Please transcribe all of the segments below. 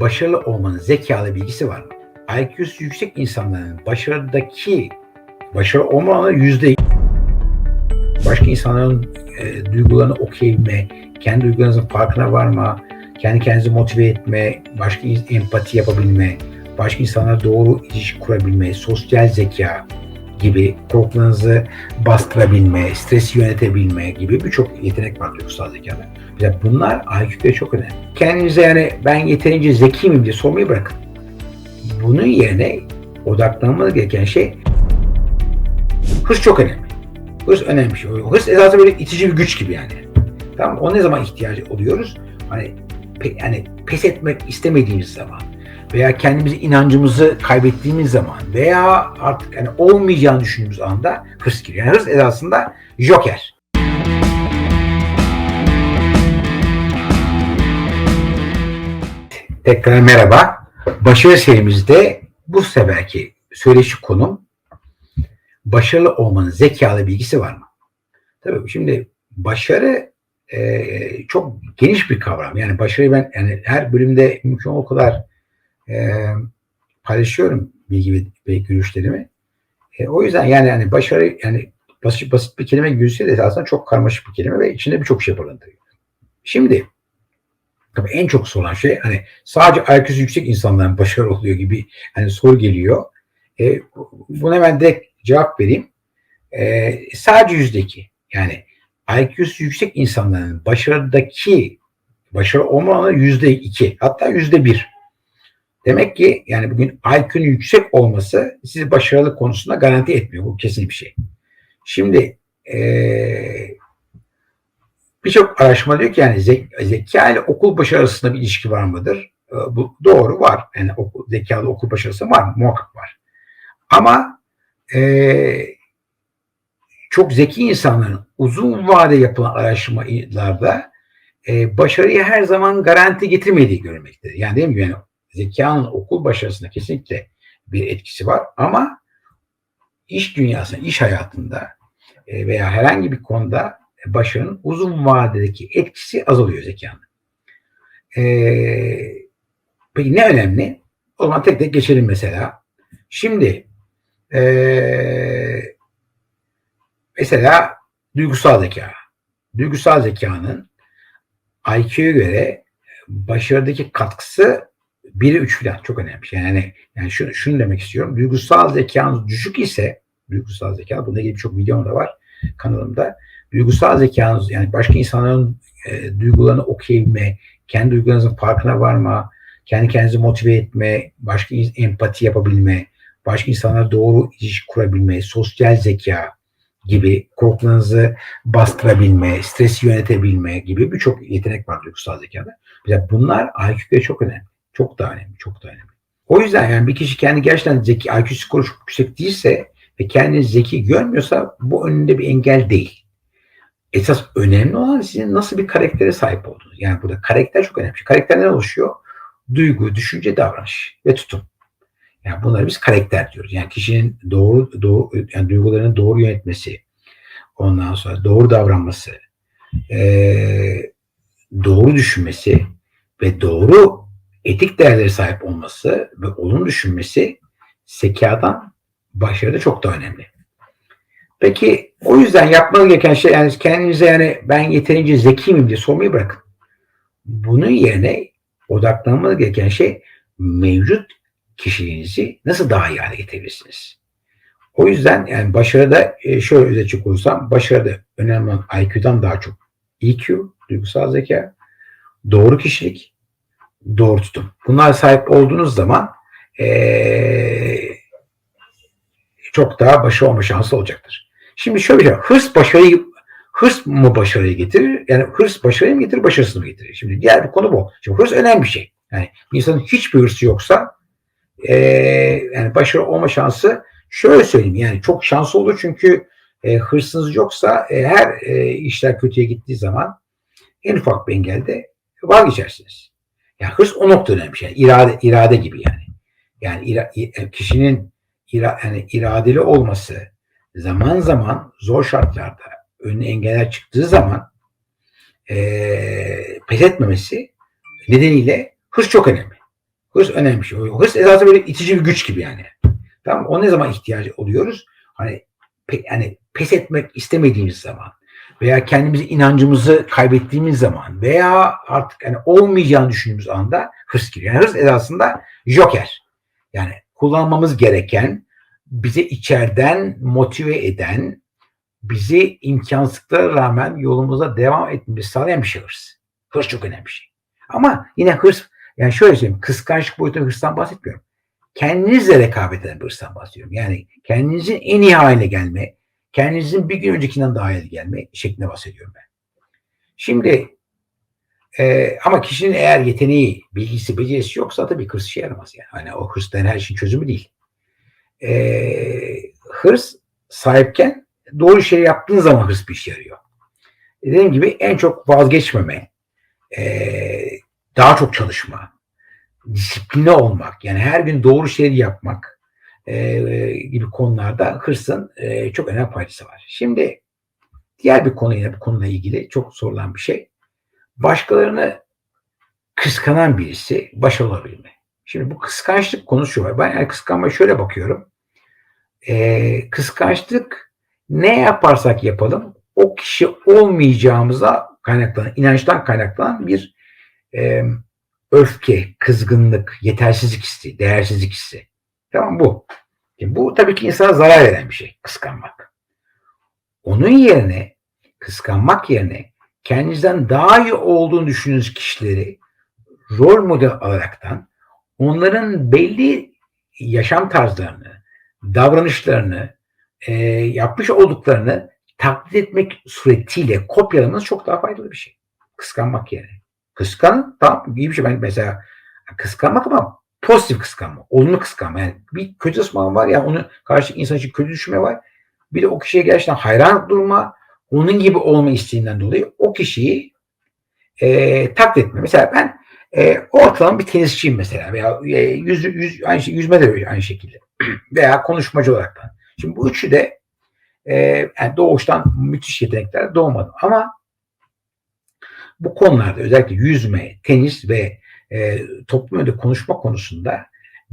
başarılı olmanın zekalı bilgisi var mı? IQ'su yüksek insanların başarıdaki başarı olma yüzde başka insanların e, duygularını okuyabilme, kendi duygularınızın farkına varma, kendi kendinizi motive etme, başka empati yapabilme, başka insanlara doğru ilişki kurabilme, sosyal zeka gibi korkularınızı bastırabilme, stresi yönetebilme gibi birçok yetenek var duygusal zekada. Mesela bunlar IQ'da çok önemli. Kendinize yani ben yeterince zeki miyim diye sormayı bırakın. Bunun yerine odaklanmanız gereken şey hırs çok önemli. Hırs önemli bir şey. Hırs esasında böyle itici bir güç gibi yani. Tamam O ne zaman ihtiyacı oluyoruz? Hani pe, yani pes etmek istemediğimiz zaman veya kendimizi inancımızı kaybettiğimiz zaman veya artık hani olmayacağını düşündüğümüz anda hırs giriyor. Yani hırs esasında joker. Tekrar merhaba. Başarı serimizde bu seferki söyleşi konum başarılı olmanın zekalı bilgisi var mı? Tabii şimdi başarı e, çok geniş bir kavram. Yani başarıyı ben yani her bölümde mümkün o kadar e, paylaşıyorum bilgi ve, görüşlerimi. E, o yüzden yani yani başarı yani basit basit bir kelime gözükse de aslında çok karmaşık bir kelime ve içinde birçok şey barındırıyor. Şimdi tabii en çok sorulan şey hani sadece IQ'su yüksek insanların başarılı oluyor gibi hani soru geliyor. E, buna hemen direkt cevap vereyim. E, sadece yüzde iki. Yani IQ'su yüksek insanların başarıdaki başarı olma oranı yüzde iki. Hatta yüzde bir. Demek ki yani bugün IQ'nun yüksek olması sizi başarılı konusunda garanti etmiyor. Bu kesin bir şey. Şimdi ee, birçok araştırma diyor ki yani zek zeka ile okul başarısında bir ilişki var mıdır? E, bu doğru var. Yani okul, zekalı okul başarısı var mı? Muhakkak var. Ama e, çok zeki insanların uzun vade yapılan araştırmalarda e, başarıyı her zaman garanti getirmediği görülmektedir. Yani değil mi? Yani zekanın okul başarısında kesinlikle bir etkisi var ama iş dünyasında, iş hayatında e, veya herhangi bir konuda başarının uzun vadedeki etkisi azalıyor zekanın. E, peki ne önemli? O zaman tek tek geçelim mesela. Şimdi e, mesela duygusal zeka. Duygusal zekanın IQ'ya göre başarıdaki katkısı 1'e 3 falan çok önemli. Yani, yani şunu, şunu demek istiyorum. Duygusal zekanız düşük ise duygusal zeka, bununla ilgili birçok videom da var kanalımda. Duygusal zekanız yani başka insanların e, duygularını okuyabilme, kendi duygularınızın farkına varma, kendi kendinizi motive etme, başka empati yapabilme, başka insanlara doğru ilişki kurabilme, sosyal zeka gibi korkularınızı bastırabilme, stresi yönetebilme gibi birçok yetenek var duygusal zekada. Bunlar IQ'da çok önemli. Çok daha önemli, çok daha önemli. O yüzden yani bir kişi kendi gerçekten zeki, IQ skoru çok yüksek değilse ve kendini zeki görmüyorsa bu önünde bir engel değil. Esas önemli olan sizin nasıl bir karaktere sahip olduğunuz. Yani burada karakter çok önemli. Karakter ne oluşuyor? Duygu, düşünce, davranış ve tutum. Yani bunları biz karakter diyoruz. Yani kişinin doğru, doğru yani duygularını doğru yönetmesi, ondan sonra doğru davranması, ee, doğru düşünmesi ve doğru etik değerlere sahip olması ve olumlu düşünmesi zekadan başarıda çok daha önemli. Peki o yüzden yapmanız gereken şey yani kendinize yani ben yeterince zeki miyim diye sormayı bırakın. Bunun yerine odaklanmanız gereken şey mevcut kişiliğinizi nasıl daha iyi hale getirebilirsiniz? O yüzden yani başarıda e, şöyle özetecek olursam başarıda önemli olan IQ'dan daha çok EQ, duygusal zeka, doğru kişilik, doğru tutum. Bunlar sahip olduğunuz zaman ee, çok daha başarılı olma şansı olacaktır. Şimdi şöyle bir şey, hırs başarıyı hırs mı başarıyı getirir? Yani hırs başarıyı mı getirir, başarısını mı getirir? Şimdi diğer bir konu bu. Şimdi hırs önemli bir şey. Yani bir insanın hiçbir hırsı yoksa e, yani başarılı olma şansı şöyle söyleyeyim yani çok şanslı olur çünkü e, hırsınız yoksa e, her e, işler kötüye gittiği zaman en ufak bir engelde vazgeçersiniz. Yani hırs o nokta önemli şey. İrade, irade gibi yani. Yani ira, kişinin ira, yani iradeli olması zaman zaman zor şartlarda önüne engeller çıktığı zaman e, pes etmemesi nedeniyle hırs çok önemli. Hırs önemli şey. Hırs esasında böyle itici bir güç gibi yani. Tamam O ne zaman ihtiyacı oluyoruz? Hani pe, yani pes etmek istemediğimiz zaman veya kendimizi inancımızı kaybettiğimiz zaman veya artık hani olmayacağını düşündüğümüz anda hırs giriyor. Yani hırs esasında joker. Yani kullanmamız gereken bize içeriden motive eden bizi imkansızlıklara rağmen yolumuza devam etmemizi sağlayan bir şey hırs. Hırs çok önemli bir şey. Ama yine hırs yani şöyle söyleyeyim kıskançlık boyutunda hırstan bahsetmiyorum. Kendinizle rekabet eden bir hırstan bahsediyorum. Yani kendinizin en iyi haline gelme, kendinizin bir gün öncekinden daha iyi gelme şeklinde bahsediyorum ben. Şimdi e, ama kişinin eğer yeteneği, bilgisi, becerisi yoksa tabii hırs işe yaramaz yani. Hani o hırsların her şeyin çözümü değil. E, hırs sahipken doğru şey yaptığın zaman hırs bir işe yarıyor. Dediğim gibi en çok vazgeçmeme, e, daha çok çalışma, disipline olmak, yani her gün doğru şeyleri yapmak e, gibi konularda hırsın e, çok önemli faydası var. Şimdi diğer bir konuyla bu konuyla ilgili çok sorulan bir şey. Başkalarını kıskanan birisi başarılı olabilme. Şimdi bu kıskançlık konusu var. Ben yani kıskanmaya şöyle bakıyorum. E, kıskançlık ne yaparsak yapalım o kişi olmayacağımıza kaynaklanan, inançtan kaynaklanan bir e, öfke, kızgınlık, yetersizlik hissi, değersizlik hissi. Tamam bu. Şimdi bu tabii ki insana zarar veren bir şey. Kıskanmak. Onun yerine kıskanmak yerine kendinizden daha iyi olduğunu düşündüğünüz kişileri rol model alaraktan onların belli yaşam tarzlarını, davranışlarını, e, yapmış olduklarını taklit etmek suretiyle kopyalamanız çok daha faydalı bir şey. Kıskanmak yerine. Kıskan tamam iyi bir şey. Ben mesela kıskanmak ama pozitif kıskanma, olumlu kıskanma. Yani bir kötü ısmarlama var ya onu karşı insan için kötü düşünme var. Bir de o kişiye gerçekten hayran durma, onun gibi olma isteğinden dolayı o kişiyi e, taklit etme. Mesela ben e, ortalama bir tenisçiyim mesela veya e, yüz, yüz, aynı şey, yüzme de aynı şekilde veya konuşmacı olarak da. Şimdi bu üçü de e, yani doğuştan müthiş yetenekler doğmadım ama bu konularda özellikle yüzme, tenis ve e, toplum önünde konuşma konusunda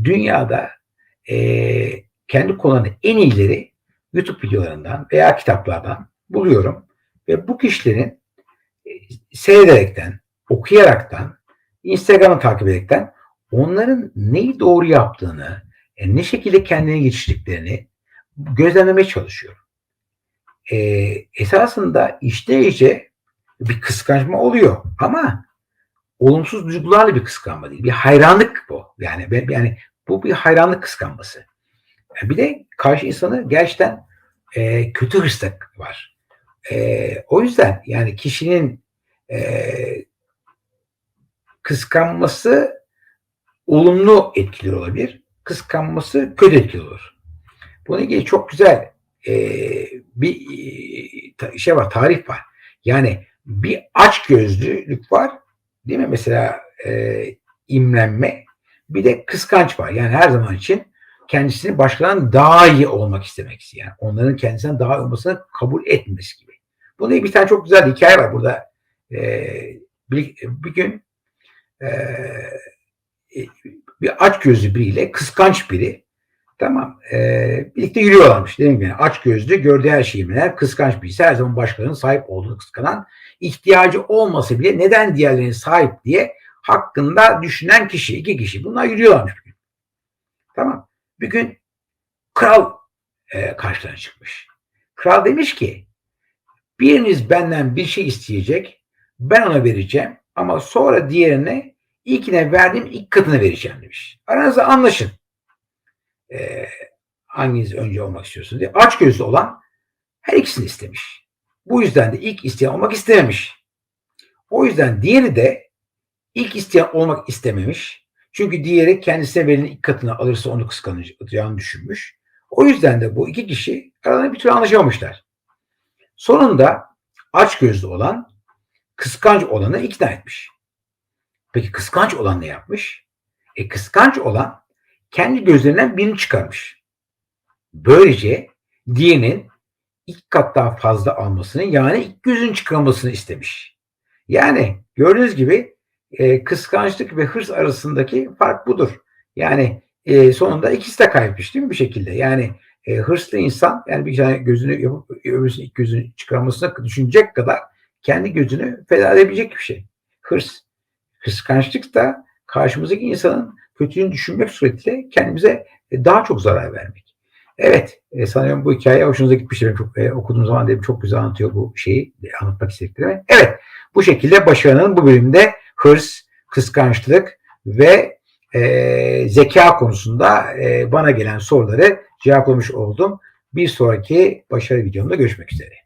dünyada e, kendi konularında en iyileri YouTube videolarından veya kitaplardan buluyorum. Ve bu kişilerin e, seyrederekten, okuyaraktan, Instagram'ı takip ederekten onların neyi doğru yaptığını, e, ne şekilde kendini geçirdiklerini gözlemlemeye çalışıyorum. E, esasında işte iyice bir kıskançma oluyor ama olumsuz duygularla bir kıskanma değil. Bir hayranlık bu. Yani ben yani bu bir hayranlık kıskanması. Bir de karşı insanı gerçekten e, kötü hırslık var. E, o yüzden yani kişinin e, kıskanması olumlu etkili olabilir. Kıskanması kötü etkili olur. Bununla ilgili çok güzel e, bir e, şey var, tarif var. Yani bir aç gözlülük var. Değil mi? Mesela e, imrenme. Bir de kıskanç var. Yani her zaman için kendisini başkalarından daha iyi olmak istemek. Yani onların kendisinden daha iyi olmasını kabul etmesi gibi. Bunun bir tane çok güzel hikaye var burada. E, bir, bir gün e, bir aç gözlü biriyle kıskanç biri tamam e, birlikte yürüyorlarmış. Dediğim gibi aç gözlü gördüğü her şeyi bilen kıskanç birisi her zaman başkalarının sahip olduğunu kıskanan ihtiyacı olmasa bile neden diğerlerinin sahip diye hakkında düşünen kişi, iki kişi. Bunlar yürüyorlarmış bir gün. Tamam. Bir gün kral e, karşılarına çıkmış. Kral demiş ki biriniz benden bir şey isteyecek ben ona vereceğim ama sonra diğerine ilkine verdiğim ilk katını vereceğim demiş. Aranızda anlaşın. Ee, hanginiz önce olmak istiyorsunuz diye. Aç gözlü olan her ikisini istemiş. Bu yüzden de ilk isteyen olmak istememiş. O yüzden diğeri de ilk isteyen olmak istememiş. Çünkü diğeri kendisine verilen ilk katını alırsa onu kıskanacağını düşünmüş. O yüzden de bu iki kişi aralarında bir türlü anlaşamamışlar. Sonunda aç gözlü olan kıskanç olanı ikna etmiş. Peki kıskanç olan ne yapmış? E kıskanç olan kendi gözlerinden birini çıkarmış. Böylece diğerinin ilk kat daha fazla almasını yani ilk gözün çıkarmasını istemiş. Yani gördüğünüz gibi e, kıskançlık ve hırs arasındaki fark budur. Yani e, sonunda ikisi de kaybetmiş değil mi bir şekilde? Yani e, hırslı insan yani bir tane gözünü yapıp öbürsünün ilk gözünü çıkarmasına düşünecek kadar kendi gözünü feda edebilecek bir şey. Hırs. Kıskançlık da karşımızdaki insanın kötülüğünü düşünmek suretiyle kendimize e, daha çok zarar vermek. Evet, e, sanıyorum bu hikaye hoşunuza gitmiştir. Benim çok e, okuduğum zaman dedim çok güzel anlatıyor bu şeyi, e, anlatmak istediklerimi. Evet, bu şekilde başarının bu bölümde hırs, kıskançlık ve e, zeka konusunda e, bana gelen soruları cevaplamış oldum. Bir sonraki başarı videomda görüşmek üzere.